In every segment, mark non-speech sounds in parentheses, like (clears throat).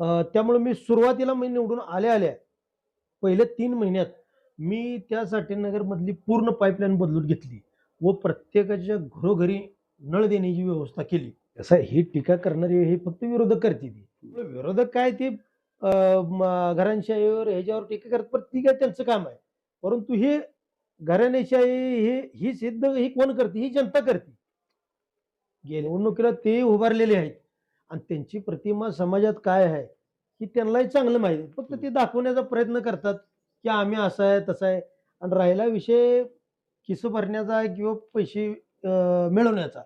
त्यामुळे मी सुरुवातीला मी निवडून आल्या आल्या पहिल्या तीन महिन्यात मी त्यासाठी नगरमधली पूर्ण पाईपलाईन बदलून घेतली व प्रत्येकाच्या घरोघरी नळ देण्याची व्यवस्था केली. कसं ही टीका करणारी हे फक्त विरोधक करते ती. म्हणजे विरोधक काय ते अं, घराणशाहीवर ह्याच्यावर टीका करत पण ती काय त्यांचं काम आहे. परंतु हे घराण्याशाही हे ही सिद्ध ही कोण करते? ही जनता करते. निवडणुकीला ते उभारलेले आहेत. आणि त्यांची प्रतिमा समाजात काय आहे की त्यांनाही चांगलं माहिती. फक्त ते दाखवण्याचा प्रयत्न करतात की आम्ही असं आहे तसं आहे. आणि राहिला विषय किस भरण्याचा किंवा पैसे मिळवण्याचा.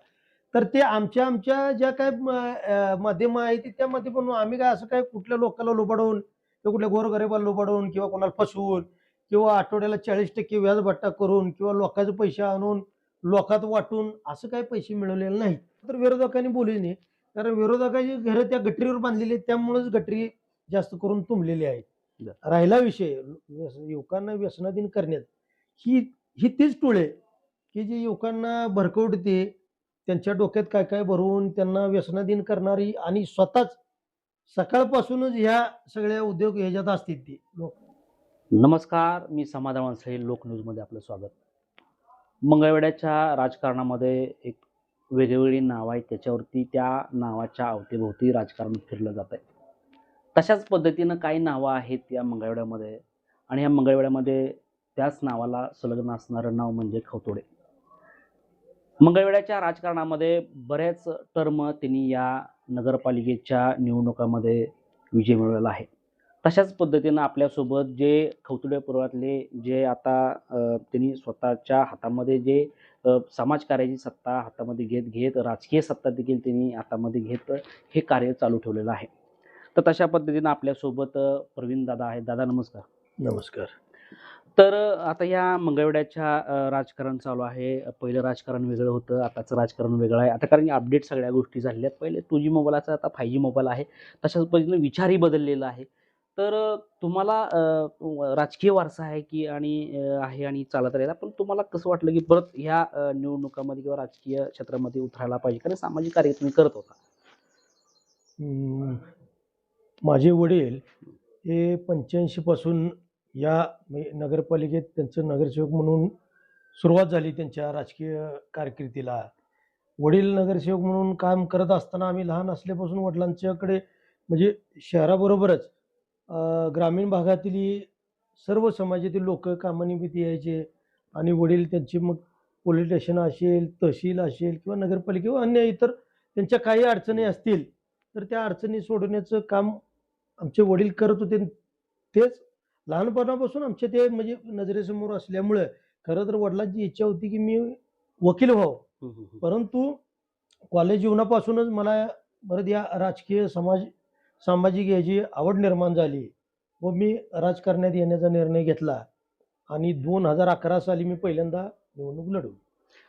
तर ते आमच्या आमच्या ज्या काय माध्यम आहे ते त्या माध्यमातून आम्ही काय असं काय कुठल्या लोकांना लोबाडवून किंवा कुठल्या गोरगरिबाला लोबाडवून किंवा कोणाला फसवून किंवा आठवड्याला चाळीस टक्के व्याजभट्टा करून किंवा लोकांचे पैसे आणून लोकात वाटून असं काही पैसे मिळवलेले नाहीत. तर विरोधकांनी बोलू नये कारण विरोधकाची घरं त्या गटरीवर बांधलेली आहेत त्यामुळेच गटरी जास्त करून तुंबलेली आहेत. राहिला विषय युवकांना व्यसनाधीन करण्यात. ही ही तीच टोळे की जी युवकांना भरकवते त्यांच्या डोक्यात काय काय भरून त्यांना व्यसनाधीन करणारी आणि स्वतःच सकाळपासूनच ह्या सगळ्या उद्योग ह्याच्यात असतील ती. लोक. नमस्कार मी समाधान वानसळे लोक न्यूजमध्ये आपलं स्वागत. मंगळवेड्याच्या राजकारणामध्ये एक वेगवेगळी नावं आहेत त्याच्यावरती त्या नावाच्या अवतीभोवती राजकारण फिरलं जात आहे. तशाच पद्धतीनं काही नावं आहेत या मंगळवेड्यामध्ये आणि या मंगळवेड्यामध्ये त्याच नावाला संलग्न असणारं नाव म्हणजे खवतोडे. मंगळवेड्याच्या राजकारणामध्ये बऱ्याच टर्म त्यांनी या नगरपालिकेच्या निवडणुकामध्ये विजय मिळवला आहे. तशाच पद्धतीनं आपल्यासोबत जे खवतुडे पर्वातले जे आता त्यांनी स्वतःच्या हातामध्ये जे समाजकार्याची सत्ता हातामध्ये घेत घेत राजकीय सत्ता देखील त्यांनी हातामध्ये घेत हे कार्य चालू ठेवलेलं आहे. तर तशा पद्धतीनं आपल्यासोबत प्रवीण दादा आहेत. दादा नमस्कार. नमस्कार. तर आता या मंगळवेड्याच्या राजकारण चालू आहे. पहिलं राजकारण वेगळं होतं आताचं राजकारण वेगळं आहे. आता कारण अपडेट सगळ्या गोष्टी झालेल्या आहेत. पहिले टू जी मोबाईल आता फाय जी मोबाईल आहे. तशाच पद्धतीनं विचारही बदललेला आहे. तर तुम्हाला राजकीय वारसा आहे की आणि आहे आणि चालत राहिला पण तुम्हाला कसं वाटलं की परत ह्या निवडणुकामध्ये किंवा राजकीय क्षेत्रामध्ये उतरायला पाहिजे? कारण सामाजिक कार्य तुम्ही करत होता. माझे वडील हे पंच्याऐंशी पासून या नगरपालिकेत त्यांचं नगरसेवक म्हणून सुरुवात झाली त्यांच्या राजकीय कारकिर्दीला. वडील नगरसेवक म्हणून काम करत असताना आम्ही लहान असल्यापासून वडिलांच्याकडे म्हणजे शहराबरोबरच ग्रामीण भागातील सर्व समाजातील लोक कामानिमित्त यायचे आणि वडील त्यांची मग पोलीस स्टेशन असेल तहसील असेल किंवा नगरपालिका किंवा अन्य इतर त्यांच्या काही अडचणी असतील तर त्या अडचणी सोडवण्याचं काम आमचे वडील करत होते. तेच लहानपणापासून आमच्या ते म्हणजे नजरेसमोर असल्यामुळं खरं तर वडिलांची इच्छा होती की मी वकील व्हावं. परंतु कॉलेज जीवनापासूनच मला परत या राजकीय समाज सामाजिक याची आवड निर्माण झाली व मी राजकारणात येण्याचा निर्णय घेतला आणि दोन हजार अकरा साली मी पहिल्यांदा निवडणूक लढवली.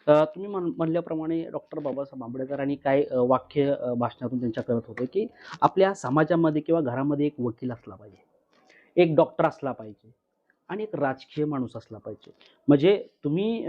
तुम्ही म्हण म्हणल्याप्रमाणे डॉक्टर बाबासाहेब आंबेडकरांनी काय वाक्य भाषणातून त्यांच्या करत होते की आपल्या समाजामध्ये किंवा घरामध्ये एक वकील असला पाहिजे एक डॉक्टर असला पाहिजे आणि एक राजकीय माणूस असला पाहिजे. म्हणजे तुम्ही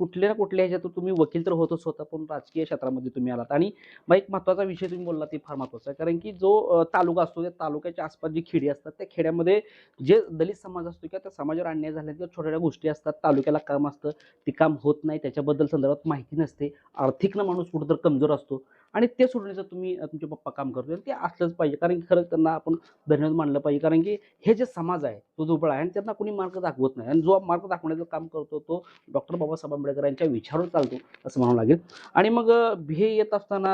कुठल्या ना कुठल्या ह्याच्यातून तुम्ही वकील तर होतच होता पण राजकीय क्षेत्रामध्ये तुम्ही आलात. आणि मग एक महत्त्वाचा विषय तुम्ही बोलला ते फार महत्त्वाचा आहे. कारण की जो तालुका असतो त्या तालुक्याच्या आसपास जी खेडी असतात त्या खेड्यामध्ये जे दलित समाज असतो किंवा त्या समाजावर अन्याय झाला किंवा छोट्या छोट्या गोष्टी असतात तालुक्याला काम असतं ते काम होत नाही त्याच्याबद्दल संदर्भात माहिती नसते आर्थिक ना माणूस कुठं कमजोर असतो. आणि ते सोडण्याचं तुम्ही तुमचे पप्पा काम करतो ते असलंच पाहिजे. कारण की खरंच त्यांना आपण धन्यवाद मानलं पाहिजे. कारण की हे जे समाज आहे तो दुबळा आहे आणि त्यांना कोणी मार्ग दाखवत नाही. आणि जो मार्ग दाखवण्याचं काम करतो तो डॉक्टर बाबासाहेब आंबेडकर यांच्या विचारावर चालतो असं म्हणावं लागेल. आणि मग हे येत असताना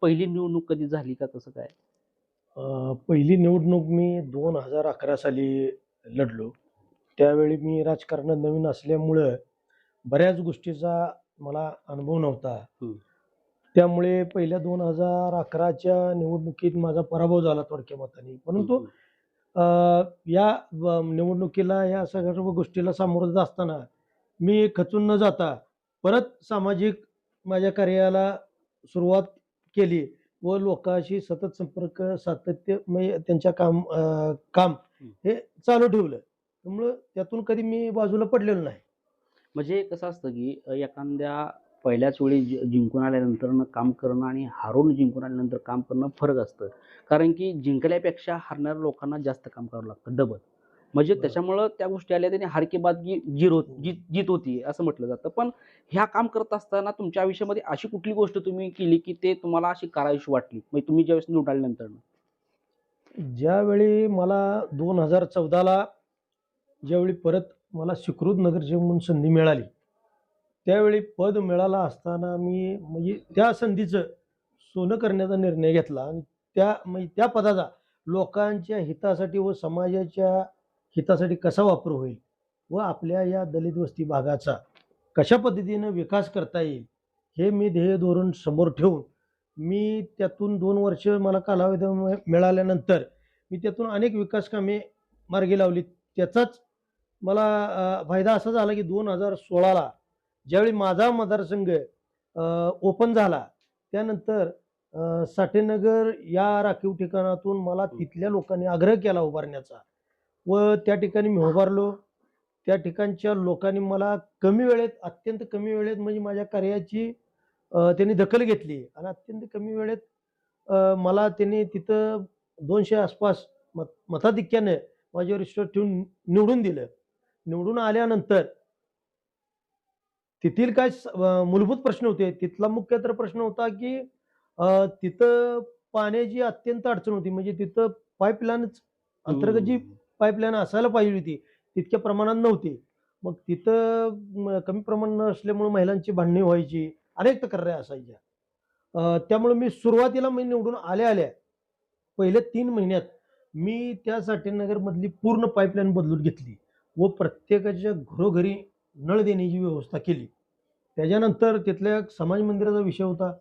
पहिली निवडणूक कधी झाली का कसं काय? पहिली निवडणूक मी दोन हजार अकरा साली लढलो. त्यावेळी मी राजकारणात नवीन असल्यामुळं बऱ्याच गोष्टीचा मला अनुभव नव्हता. त्यामुळे पहिल्या दोन हजार अकराच्या निवडणुकीत माझा पराभव झाला थोडक्या मताने. परंतु या निवडणुकीला या सर्व गोष्टीला सामोरं जात असताना मी खचून न जाता परत सामाजिक माझ्या कार्याला सुरुवात केली व लोकांशी सतत संपर्क सातत्य म्हणजे त्यांच्या काम अं, काम हे चालू ठेवलं. त्यामुळं त्यातून कधी मी बाजूला पडलेलो नाही. म्हणजे कसं असतं की एखाद्या पहिल्याच वेळी जि- जिंकून आल्यानंतर काम करणं आणि हारून जिंकून आल्यानंतर काम करणं फरक असतं. कारण की जिंकल्यापेक्षा हारणाऱ्या लोकांना जास्त काम करावं लागतं डबल. म्हणजे. त्याच्यामुळं त्या गोष्टी आल्या त्याने हार की बाद की जिरो जीत जीत होती असं म्हटलं जातं. पण ह्या काम करत असताना तुमच्या आयुष्यामध्ये अशी कुठली गोष्ट तुम्ही केली की ते तुम्हाला अशी करावीशी वाटली? म्हणजे तुम्ही ज्यावेळेस निवडून आल्यानंतर ज्यावेळी मला दोन हजार चौदाला ज्यावेळी परत मला सुकृत नगरची म्हणून संधी मिळाली त्यावेळी पद मिळाला असताना मी म्हणजे त्या संधीचं सोनं करण्याचा निर्णय घेतला आणि त्या म्हणजे त्या पदाचा लोकांच्या हितासाठी व समाजाच्या हितासाठी कसा वापर होईल व आपल्या या दलित वस्ती भागाचा कशा पद्धतीनं विकास करता येईल हे मी ध्येय धोरण समोर ठेवून मी त्यातून दोन वर्ष मला कालावधी मिळ- मिळाल्यानंतर मी त्यातून अनेक विकास कामे मार्गी लावली त्याचाच मला फायदा असा झाला की दोन हजार सोळाला ज्यावेळी माझा मतदारसंघ ओपन झाला त्यानंतर साठेनगर या राखीव ठिकाणातून मला तिथल्या लोकांनी आग्रह केला उभारण्याचा. व त्या ठिकाणी मी उभारलो. त्या ठिकाणच्या लोकांनी मला कमी वेळेत अत्यंत कमी वेळेत म्हणजे माझ्या कार्याची त्यांनी दखल घेतली आणि अत्यंत कमी वेळेत मला त्यांनी तिथं दोनशे आसपास मत मताधिक्याने माझ्यावर विश्वास ठेवून निवडून दिलं. निवडून आल्यानंतर तेथील काय मूलभूत प्रश्न होते. तिथला मुख्य तर प्रश्न होता की तिथं पाण्याची अत्यंत अडचण होती. म्हणजे तिथं पाईपलाईनच अंतर्गत जी पाईपलाईन असायला पाहिजे होती. तितक्या प्रमाणात नव्हती. मग तिथं कमी प्रमाण नसल्यामुळे महिलांची भांडणी व्हायची. अनेक तक्रारी असायच्या. त्यामुळे मी सुरुवातीला मी निवडून आल्या आल्या. पहिल्या तीन महिन्यात मी त्यासाठी नगरमधली पूर्ण पाईपलाईन बदलून घेतली व प्रत्येकाच्या घरोघरी नळ देण्याची व्यवस्था केली. त्याच्यानंतर तिथल्या समाज मंदिराचा विषय होता.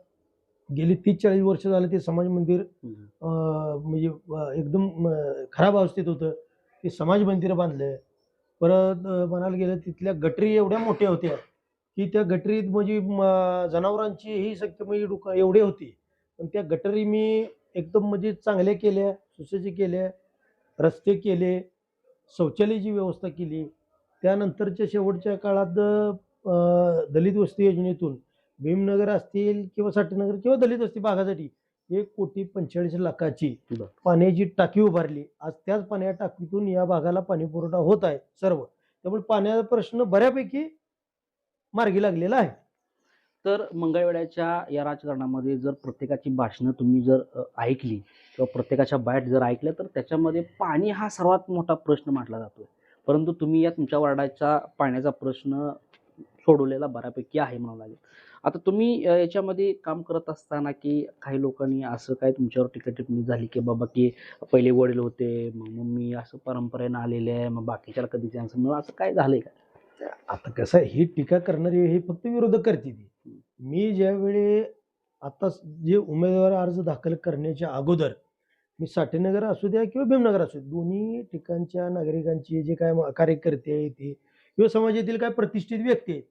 गेली तीस चाळीस वर्ष झाले ते समाज मंदिर म्हणजे एकदम खराब अवस्थेत होतं. ते समाज मंदिर बांधलं. परत म्हणायला गेलं तिथल्या गटरी एवढ्या मोठ्या होत्या की त्या गटरीत म्हणजे म- जनावरांची ही संख्या म्हणजे डुका एवढी होती. पण त्या गटरी मी एकदम म्हणजे चांगल्या केल्या सुसज्ज केल्या रस्ते केले शौचालयाची व्यवस्था केली. त्यानंतरच्या शेवटच्या काळात दलित वस्ती योजनेतून भीमनगर असतील किंवा साठेनगर किंवा दलित वस्ती भागासाठी एक कोटी पंचेचाळीस लाखाची बरं. पाण्याची टाकी उभारली आज त्याच पाण्या टाकीतून या भागाला पाणी पुरवठा होत आहे सर्व. त्यामुळे पाण्याचा प्रश्न बऱ्यापैकी मार्गी लागलेला आहे. तर मंगळवेड्याच्या या राजकारणामध्ये जर प्रत्येकाची भाषणं तुम्ही जर अ, ऐकली किंवा प्रत्येकाच्या बाईट जर ऐकल्या तर त्याच्यामध्ये पाणी हा सर्वात मोठा प्रश्न मानला जातोय. परंतु तुम्ही या तुमच्या वार्डाचा पाण्याचा प्रश्न सोडवलेला बऱ्यापैकी आहे म्हणावं लागेल. आता तुम्ही याच्यामध्ये काम करत असताना की काही लोकांनी असं काय तुमच्यावर टीका टिप्पणी झाली की बाबा की पहिले वडील होते मग मम्मी असं परंपरेनं आलेले आहे मग बाकीच्याला कधी चान्स मिळाला? असं काय झालंय का? आता कसं आहे, ही टीका करणारी हे फक्त विरोधक करते ती. मी ज्यावेळी आता जे उमेदवार अर्ज दाखल करण्याच्या अगोदर मी साठेनगर असू द्या किंवा भीमनगर असू द्या दोन्ही ठिकाणच्या नागरिकांची जे काय म- कार्यकर्ते आहेत ते किंवा समाजातील काय प्रतिष्ठित व्यक्ती आहेत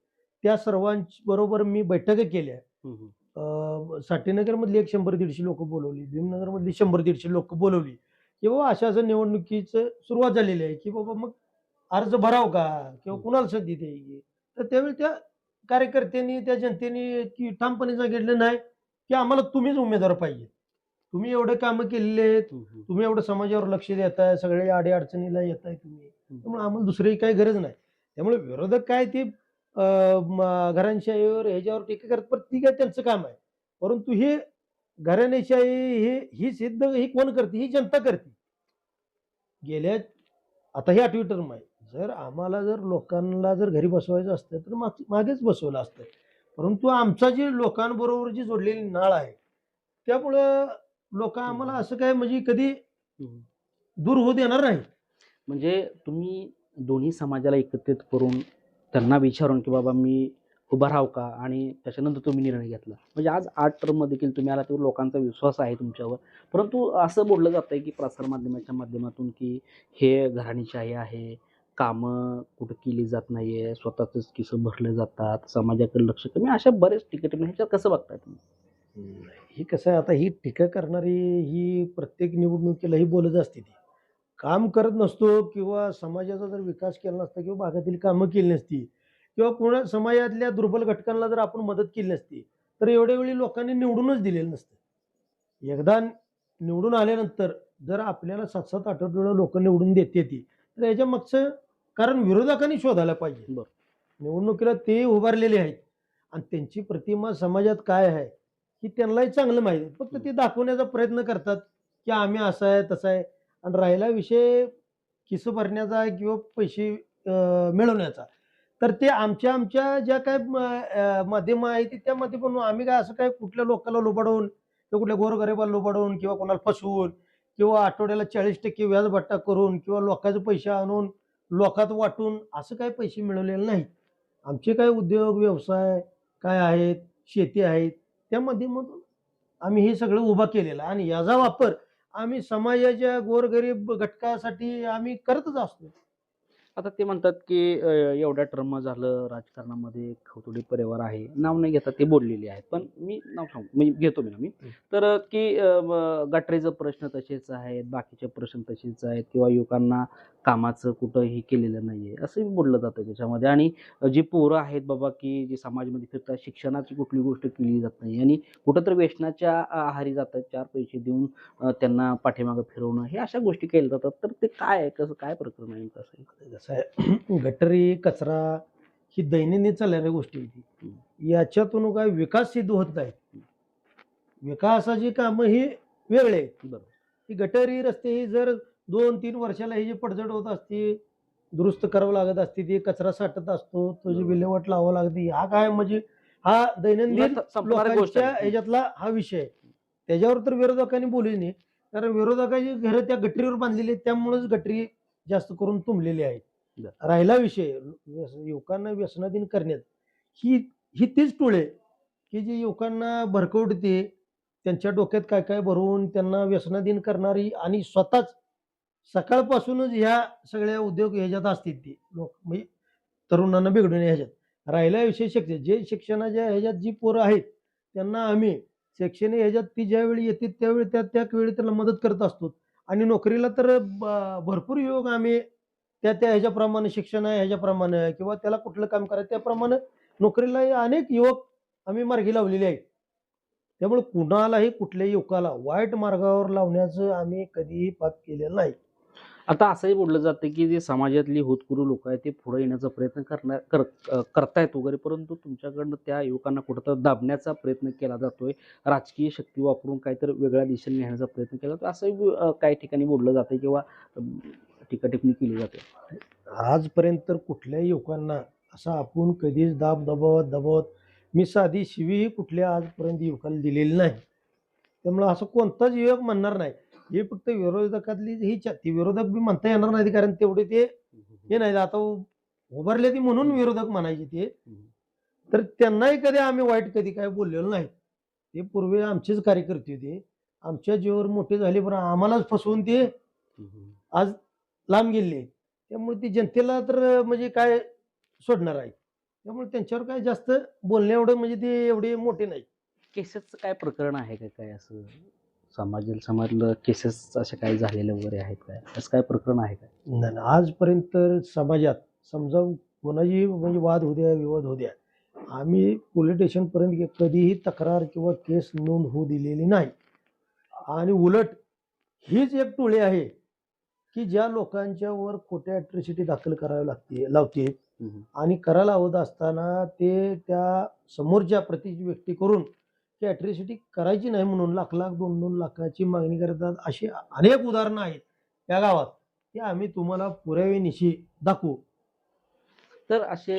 त्या सर्वांची बरोबर मी बैठका केल्या साठेनगरमधली एक शंभर दीडशे लोक बोलवली भीमनगरमधली शंभर दीडशे लोक बोलवली. की बाबा अशा असं निवडणुकीचं सुरुवात झालेली आहे की बाबा मग अर्ज भराव का? किंवा कुणाला संधी द्यायची? तर त्यावेळी त्या कार्यकर्त्यांनी त्या जनतेने की ठामपणे सांगितलं नाही की आम्हाला तुम्हीच उमेदवार पाहिजे. तुम्ही एवढे कामं केलेले आहेत तुम्ही एवढं समाजावर लक्ष देताय सगळ्या अडी अडचणीला येताय तुम्ही. त्यामुळे आम्हाला दुसरी काही गरज नाही. त्यामुळे विरोधक काय ते घराणशाहीवर ह्याच्यावर टीका करत पण ती काय त्यांचं काम आहे. परंतु हे घराणेशाही हे ही सिद्ध ही कोण करते? ही जनता करते. गेल्या आता ही आठवी टर्म आहे. जर आम्हाला जर लोकांना जर घरी बसवायचं असतं तर माग मागेच बसवलं असतं. परंतु आमचा जी लोकांबरोबर जी जोडलेली नाळ आहे त्यामुळं लोक आम्हाला असं काय म्हणजे कधी दूर होऊ देणार नाही म्हणजे तुम्ही दोन्ही समाजाला एकत्रित करून त्यांना विचारून की बाबा मी उभा राहू का? आणि त्याच्यानंतर तुम्ही निर्णय घेतला. म्हणजे आज आठ टर्म देखील तुम्ही आला तेव्हा लोकांचा विश्वास आहे तुमच्यावर. परंतु असं बोललं जातं आहे की प्रसारमाध्यमाच्या माध्यमातून की हे घराणीशाही आहे कामं कुठं केली जात नाही आहे स्वतःचंच किसं भरले जातात समाजाकडे लक्ष कमी. म्हणजे अशा बरेच टिकेट ह्याच्यावर कसं बघताय तुम्ही? ही कसं आहे आता ही टीका करणारी ही प्रत्येक निवडणुकीला ही बोलत असते ती. काम करत नसतो किंवा समाजाचा जर विकास केला नसता किंवा भागातील कामं केली नसती किंवा कोणा समाजातल्या दुर्बल घटकांना जर आपण मदत केली नसती तर एवढ्या वेळी लोकांनी निवडूनच दिलेलं नसतं एकदा निवडून आल्यानंतर जर आपल्याला सात सात आठ आठ वेळा लोक निवडून देते ती तर याच्या मागचं कारण विरोधकांनी शोधायला पाहिजे बरं. निवडणुकीला ते उभारलेले आहेत आणि त्यांची प्रतिमा समाजात काय आहे की त्यांनाही चांगलं माहिती. फक्त ते दाखवण्याचा प्रयत्न करतात की आम्ही असं आहे तसं आहे आणि राहिला विषय किस भरण्याचा किंवा पैसे मिळवण्याचा. तर ते आमच्या आमच्या ज्या काय म- माध्यम आहेत त्या माध्यमातून आम्ही काय असं काय कुठल्या लोकांना लुबाडून किंवा कुठल्या गोरगरिबाला लुबाडून किंवा कोणाला फसवून किंवा आठवड्याला चाळीस टक्के व्याज भट्टा करून किंवा लोकांचे पैसे आणून लोकात वाटून असं काही पैसे मिळवलेले नाहीत. आमचे काय उद्योग व्यवसाय काय आहेत शेती आहेत त्या माध्यमातून आम्ही हे सगळं उभा केलेलं आणि याचा वापर आम्ही समाजाच्या गोरगरीब घटकासाठी आम्ही करतच असतो. आता ते म्हणतात की एवढ्या टर्म झालं राजकारणामध्ये खवतोडी परिवार आहे. नाव नाही घेतात ते बोललेले आहेत. पण मी नाव सांगू मी घेतो मी ना मी हं. तर की गटरीचं प्रश्न तसेच आहेत बाकीचे प्रश्न तसेच आहेत किंवा युवकांना कामाचं कुठंही केलेलं नाहीये असंही बोललं जातं त्याच्यामध्ये. आणि जी पोरं आहेत बाबा की जी समाजामध्ये फिरतात शिक्षणाची कुठली गोष्ट केली जात नाही. आणि कुठंतरी व्यसनाच्या आहारी जातात चार पैसे देऊन त्यांना पाठीमागं फिरवणं हे अशा गोष्टी केल्या जातात. तर ते काय आहे? कसं काय प्रकरण आहे? आहे? कसं (clears throat) गटरी कचरा ही दैनंदिन चालणाऱ्या गोष्टी होती याच्यातून काय विकास सिद्ध होत नाही विकासाची कामं ही वेगळे ही गटारी रस्ते ही जर दोन तीन वर्षाला ही जी पडझड होत असते दुरुस्त करावं लागत असते ती कचरा साठत असतो तुझी विल्हेवाट लावावं लागते हा काय म्हणजे हा दैनंदिन लोकांच्या. ह्याच्यातला हा विषय आहे. त्याच्यावर तर विरोधकांनी बोलू नये कारण विरोधकाची घरं त्या गटरीवर बांधलेली आहेत त्यामुळेच गटरी जास्त करून तुंबलेली आहेत. राहिला विषय व्यस- युवकांना व्यसनाधीन करण्यात. ही ही तीच टोळे की जी युवकांना भरकवते त्यांच्या डोक्यात काय काय भरून त्यांना व्यसनाधीन करणारी आणि स्वतःच सकाळपासूनच ह्या सगळ्या उद्योग ह्याच्यात असतील ती. लोक म्हणजे तरुणांना बिघडून ह्याच्यात. राहिला विषय शिक्षण जे शिक्षणाच्या ह्याच्यात जी पोरं आहेत त्यांना आम्ही शैक्षणिक ह्याच्यात ती ज्यावेळी येते त्यावेळी त्या त्या वेळी त्याला मदत करत असतो. आणि नोकरीला तर ब- भरपूर योग आम्ही त्या त्या ह्याच्याप्रमाणे शिक्षण आहे ह्याच्याप्रमाणे किंवा त्याला कुठलं काम करायचं त्याप्रमाणे नोकरीला अनेक युवक आम्ही मार्गी लावलेले आहेत त्यामुळे कुणालाही कुठल्याही युवकाला वाईट मार्गावर लावण्याचं आम्ही कधीही पाप केलेलं नाही. आता असंही बोललं जातं की जे समाजातली होतकुरू लोक आहेत ते पुढे येण्याचा प्रयत्न करणार कर करतायत वगैरे परंतु तुमच्याकडनं त्या युवकांना कुठंतरी दाबण्याचा प्रयत्न केला जातोय. राजकीय शक्ती वापरून काहीतरी वेगळ्या दिशेने नेण्याचा प्रयत्न केला जातो असंही काही ठिकाणी बोललं जातं किंवा अ, केली जाते. आजपर्यंत तर कुठल्याही युवकांना असा आपण कधीच दाब दबावत दबावत मी साधी शिवीही कुठल्या आजपर्यंत युवकाला दिलेली नाही. त्यामुळे असं कोणताच युवक म्हणणार नाही. हे फक्त विरोधकातली ही ती विरोधक बी म्हणता येणार नाही कारण तेवढे ते हे नाही. आता उभारले ती म्हणून विरोधक म्हणायचे ते. तर त्यांनाही कधी आम्ही वाईट कधी काय बोललेलो नाही. ते पूर्वी आमचेच कार्यकर्ते होते. आमच्या जीवावर मोठे झाले पण आम्हालाच फसवून ते. आज लांब गेले. त्यामुळे ती जनतेला तर म्हणजे काय सोडणार आहे. त्यामुळे त्यांच्यावर काय जास्त बोलणे एवढं म्हणजे ते एवढे मोठे नाही. केसेसचं काय प्रकरण आहे का काय असं? समाज समाजलं केसेस असे काही झालेले वगैरे आहेत काय? असं काय प्रकरण आहे का? नाही नाही. आजपर्यंत तर समाजात समजा कोणाची म्हणजे वाद होऊ द्या विवाद होऊ द्या. आम्ही पोलीस स्टेशनपर्यंत कधीही तक्रार किंवा केस नोंद होऊ दिलेली नाही. आणि उलट हीच एक टोळी आहे. की ज्या लोकांच्या वर खोट्या अॅट्रॉसिटी दाखल करावी लागते लावते आणि करायला हवत असताना ते त्या समोरच्या प्रतीची व्यक्ती करून ती अॅट्रॉसिटी करायची नाही म्हणून लाख लाख दोन दोन लाखाची मागणी करतात अशी अनेक उदाहरणं आहेत या गावात. ते आम्ही तुम्हाला पुराव्यानिशी दाखवू. तर असे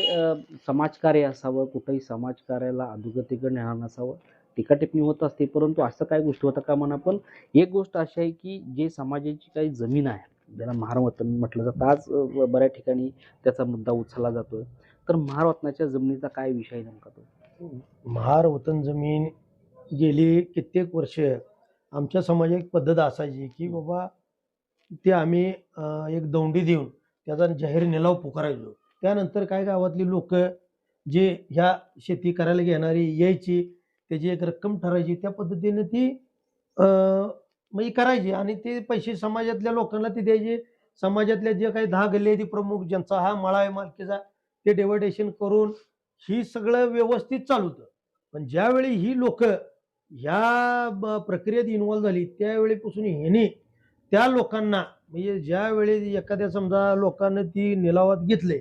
समाजकार्य असावं कुठंही समाजकार्याला अधोगतीकडे नेणार नसावं टीका टिप्पणी होत असते परंतु असं काय गोष्टी होतं का म्हणा पण एक गोष्ट अशी आहे की जे समाजाची काही जमीन आहे ज्याला महारवतन म्हटलं जातं. आज बऱ्याच ठिकाणी त्याचा मुद्दा उचलला जातोय. तर महारवतनाच्या जमिनीचा काय विषय आहे नेमका तो? महारवतन जमीन गेली कित्येक वर्ष. आमच्या समाजात एक पद्धत असायची की बाबा ते आम्ही एक दौंडी देऊन त्याचा जाहीर निलाव पुकारायचो. त्यानंतर काय गावातली लोक जे ह्या शेती करायला घेणारी यायची त्याची एक रक्कम ठरायची त्या पद्धतीने ती मग ही करायची आणि ते पैसे समाजातल्या लोकांना ते द्यायचे. समाजातल्या जे काही दहा गल्ली प्रमुख ज्यांचा हा मळा आहे मालकीचा ते डेव्हर्टेशन करून ही सगळं व्यवस्थित चालू होतं. पण ज्यावेळी ही लोक ह्या ब- प्रक्रियेत इन्व्हॉल्व्ह झाली त्यावेळीपासून ह्याने त्या लोकांना म्हणजे ज्यावेळी एखाद्या समजा लोकांना ती निलावात घेतले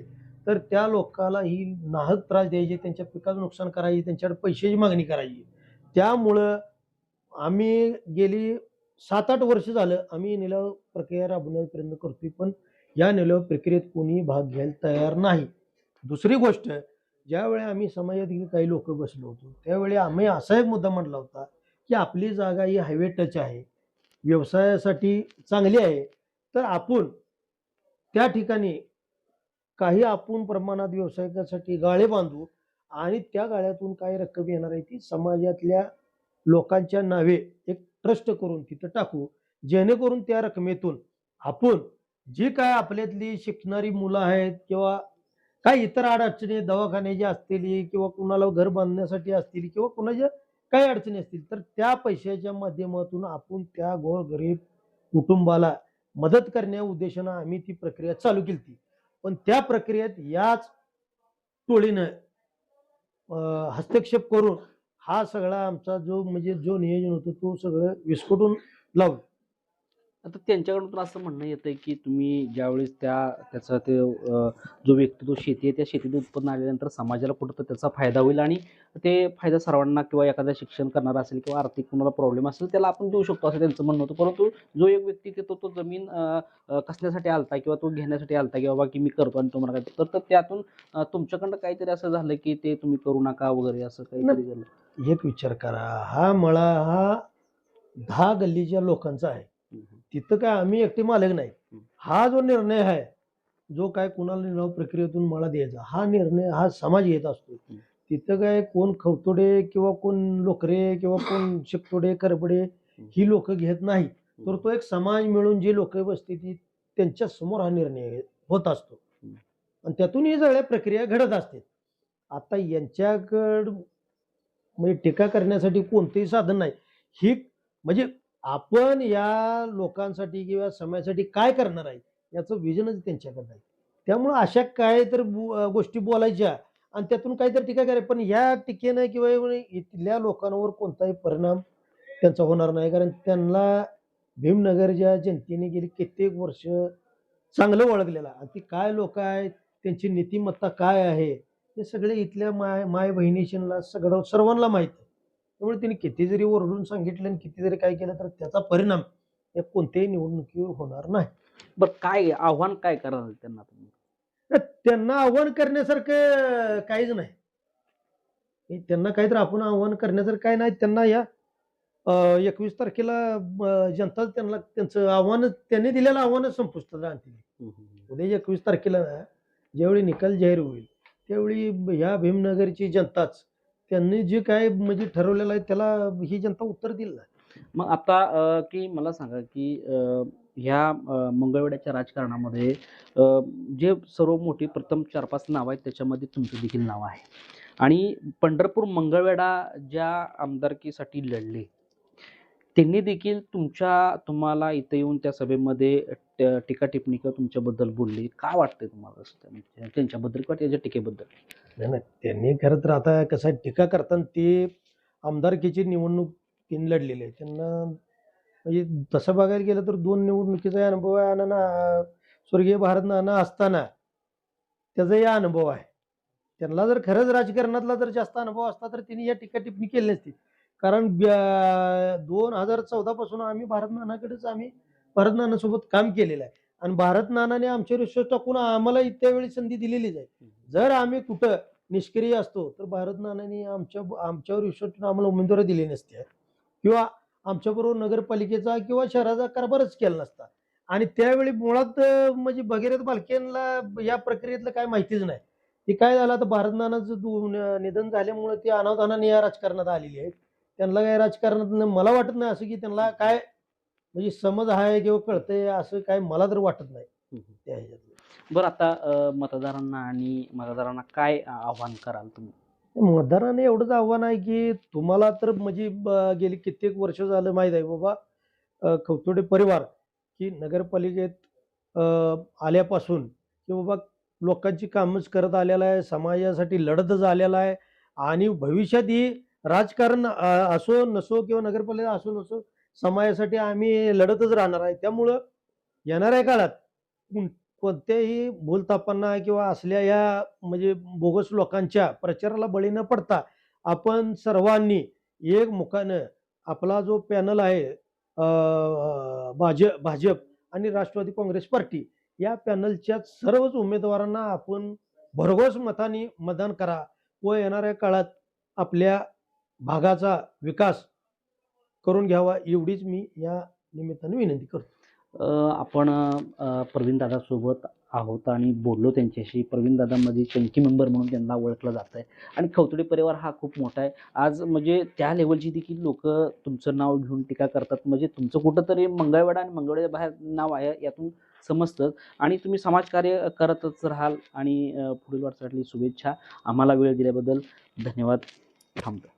तर त्या लोकाला ही नाहक त्रास द्यायचे त्यांच्या पिकाचं नुकसान करायची त्यांच्याकडे पैशाची मागणी करायची. त्यामुळं आम्ही गेली सात आठ वर्ष झालं आम्ही निलाव प्रक्रिया राबवण्याचा प्रयत्न करतोय पण या निलाव प्रक्रियेत कोणी भाग घ्यायला तयार नाही. दुसरी गोष्ट ज्यावेळी आम्ही समाजातील काही लोक बसलो होतो त्यावेळी आम्ही असा एक मुद्दा म्हटला होता की आपली जागा ही हायवे टच आहे. व्यवसायासाठी चांगली आहे. तर आपण त्या ठिकाणी काही आपण प्रमाणात व्यावसायिकासाठी गाळे बांधू आणि त्या गाळ्यातून काय रक्कम येणार आहे ती समाजातल्या लोकांच्या नावे एक ट्रस्ट करून तिथं टाकू. जेणेकरून त्या रकमेतून आपण जी काय आपल्यातली शिकणारी मुलं आहेत किंवा काय इतर अडचणी दवाखान्याची असतील किंवा कुणाला घर बांधण्यासाठी असतील किंवा कुणाच्या काही अडचणी असतील तर त्या पैशाच्या माध्यमातून आपण त्या गोरगरीब कुटुंबाला मदत करण्या उद्देशानं आम्ही ती प्रक्रिया चालू केली पण त्या प्रक्रियेत याच टोळीनं हस्तक्षेप करून हा सगळा आमचा जो म्हणजे जो नियोजन होतो तो सगळं विस्कटून लावलं. आता त्यांच्याकडून तर असं म्हणणं येतंय की तुम्ही ज्यावेळेस त्या त्याचा ते जो व्यक्ती तो शेती आहे त्या शेतीतून उत्पन्न आल्यानंतर समाजाला कुठं तर त्याचा फायदा होईल आणि ते फायदा सर्वांना किंवा एखादा शिक्षण करणारा असेल किंवा आर्थिक कुणाला प्रॉब्लेम असेल त्याला आपण देऊ शकतो असं त्यांचं म्हणणं होतं. परंतु जो एक व्यक्ती ते तो तो जमीन कसण्यासाठी आलता किंवा तो घेण्यासाठी आलता की बाबा की मी करतो आणि तुम्हाला काय तर तर त्यातून तुमच्याकडनं काहीतरी असं झालं की ते तुम्ही करू नका वगैरे असं काहीतरी झालं? एक विचार करा. हा मळा हा दहा गल्लीच्या लोकांचा आहे. तिथं काय आम्ही एकटे मालक नाही. हा जो निर्णय आहे जो काय कुणाला निलाव प्रक्रियेतून मला द्यायचा हा निर्णय हा समाज घेत असतो. तिथं काय कोण खवतोडे किंवा कोण लोकरे किंवा कोण शिकतोडे करबडे ही लोक घेत नाही. तर तो एक समाज मिळून जी लोक बसते ती त्यांच्यासमोर हा निर्णय होत असतो. आणि त्यातून ही सगळ्या प्रक्रिया घडत असते. आता यांच्याकड म्हणजे टीका करण्यासाठी कोणतेही साधन नाही. ही म्हणजे आपण या लोकांसाठी किंवा समाजासाठी काय करणार आहे याचं विजनच त्यांच्याकडे आहे. त्यामुळं अशा काय तर गोष्टी बोलायच्या आणि त्यातून काहीतरी टीका करायची. पण या टीकेनं किंवा इथल्या लोकांवर कोणताही परिणाम त्यांचा होणार नाही. कारण त्यांना भीमनगरच्या जनतेने गेली कित्येक वर्ष चांगलं ओळखलेलं आणि ती काय लोक आहेत त्यांची नीतिमत्ता काय आहे हे सगळे इथल्या माय माय बहिणीशीला सगळं सर्वांना माहीत आहे. त्यामुळे त्यांनी किती जरी ओरडून सांगितलं आणि किती जरी काय केलं तर त्याचा परिणाम या कोणत्याही निवडणुकीवर होणार नाही. बरं काय आव्हान काय कराल त्यांना तुम्ही? त्यांना आव्हान करण्यासारखं काहीच नाही. हे त्यांना काहीतरी आपण आव्हान करण्यासारखं काय नाही. त्यांना या एकवीस तारखेला जनता त्यांना त्यांचं आव्हान त्यांनी दिलेलं आव्हानच संपुष्टात आणतील. उद्या एकवीस तारखेला ज्यावेळी निकाल जाहीर होईल त्यावेळी ह्या भीमनगरची जनताच त्यांनी जे काय म्हणजे ठरवलेलं आहे त्याला ही जनता उत्तर दिलं ना मग आता अ, की मला सांगा की अ, ह्या अ, मंगळवेड्याच्या राजकारणामध्ये अ, जे सर्व मोठी प्रथम चार पाच नावं आहेत त्याच्यामध्ये तुमचं देखील नाव आहे. आणि पंढरपूर मंगळवेढा ज्या आमदारकीसाठी लढले त्यांनी देखील तुमच्या तुम्हाला इथं येऊन त्या सभेमध्ये त्या टीका टिप्पणी किंवा तुमच्याबद्दल बोलली काय वाटतंय तुम्हाला असं त्या- म्हणजे त्यांच्याबद्दल किंवा त्याच्या टीकेबद्दल? नाही नाही त्यांनी खरं तर आता कसं आहे, टीका करताना ते आमदारकीची निवडणूक तीन लढलेली आहे. त्यांना म्हणजे तसं बघायला गेलं तर दोन निवडणुकीचा अनुभव आहे आणि ना स्वर्गीय भारत नाना असताना त्याचाही अनुभव आहे. त्यांना जर खरंच राजकारणातला जर जास्त अनुभव असता तर त्यांनी या टीका टिप्पणी केली नसती. कारण दोन हजार चौदापासून आम्ही भारत नानाकडेच आम्ही भारत नानासोबत काम केलेलं आहे. आणि भारत नानाने आमच्यावर विश्वास टाकून आम्हाला त्यावेळी संधी दिलेलीच आहे. जर आम्ही कुठं निष्क्रिय असतो तर भारत नानांनी आमच्या आमच्यावर विश्वास ठेवून आम्हाला उमेदवारी दिली नसते. किंवा आमच्याबरोबर नगरपालिकेचा किंवा शहराचा कारभारच केला नसता. आणि त्यावेळी मुळात म्हणजे भगीरथ बालकेंना या प्रक्रियेतलं काय माहितीच नाही. ते काय झालं आता भारत नानाचं दु- न- निधन झाल्यामुळे ते अनावधानाने या राजकारणात आलेली आहेत. त्यांना काय राजकारणात मला वाटत नाही असं की त्यांना काय म्हणजे समज आहे किंवा कळतंय असं काय मला तर वाटत नाही त्या ह्याच्यातलं. बरं आता मतदारांना आणि मतदारांना काय आव्हान कराल तुम्ही? मतदाराने एवढंच आव्हान आहे की तुम्हाला तर म्हणजे गेली कित्येक वर्ष झालं माहीत आहे बाबा खवतोडे परिवार की नगरपालिकेत आल्यापासून की बाबा लोकांची कामच करत आलेला आहे समाजासाठी लढतच आलेला आहे आणि भविष्यात ही राजकारण असो नसो किंवा नगरपालिका असो नसो समाजासाठी आम्ही लढतच राहणार आहे. त्यामुळं येणाऱ्या काळात कोण- कोणत्याही भूलतापांना किंवा असल्या या म्हणजे बोगस लोकांच्या प्रचाराला बळी न पडता आपण सर्वांनी एक मुखानं आपला जो पॅनल आहे भाजप भाजप आणि राष्ट्रवादी काँग्रेस पार्टी या पॅनलच्या सर्वच उमेदवारांना आपण भरघोस मताने मतदान करा. व येणाऱ्या काळात आपल्या भागाचा विकास करून घ्यावा एवढीच मी या निमित्ताने विनंती करतो. आपण अ, प्रवीण दादासोबत आहोत आणि बोललो त्यांच्याशी. प्रवीण दादामध्ये चंकी मेंबर म्हणून त्यांना ओळखलं जात आहे आणि खवतडे परिवार हा खूप मोठा आहे. आज म्हणजे त्या लेवलची देखील लोक तुमचं नाव घेऊन टीका करतात. म्हणजे तुमचं कुठंतरी मंगळवेढा आणि मंगळवेढ्या बाहेर नाव आहे यातून समजतं. आणि तुम्ही समाजकार्य करतच राहाल. आणि पुढील वाटसाठी शुभेच्छा. आम्हाला वेळ दिल्याबद्दल धन्यवाद. थांबतो.